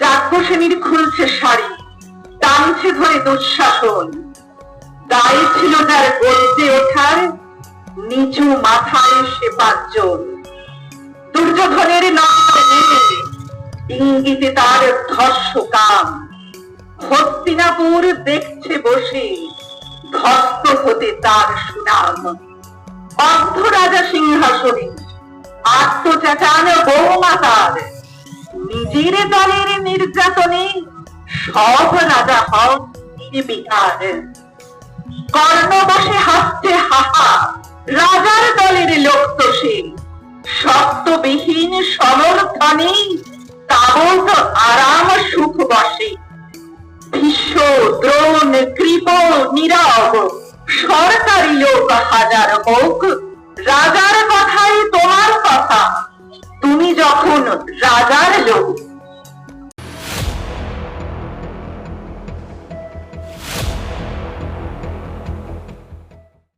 চাক্ষুষেনীর খুলছে শাড়ি, টানছে ধরে দুঃশাসন। দায় ছিল তার গর্জে ওঠার, নিচু মাথায় সে পাঁচজন। দুর্যোধনের ইঙ্গিতে তার ধর্ষ কাম হস্তিনাপুর দেখছে বসে, ধস্ত হতে তার সুনাম। অর্ধ রাজা সিংহাসনে আত্মচাচান বৌমাতার নিজের দলের নির্যাতনে সব রাজা হন নির্বিকার কর্ণ বসে হাসছে হাহা, রাজার দলের লোক তো সে। সমর্থনে তাবত আরাম সুখ বসে। ভীষ্ম, দ্রোণ, কৃপ, নীরব, সরকারি লোক হাজার হোক রাজার राजा रजोगुण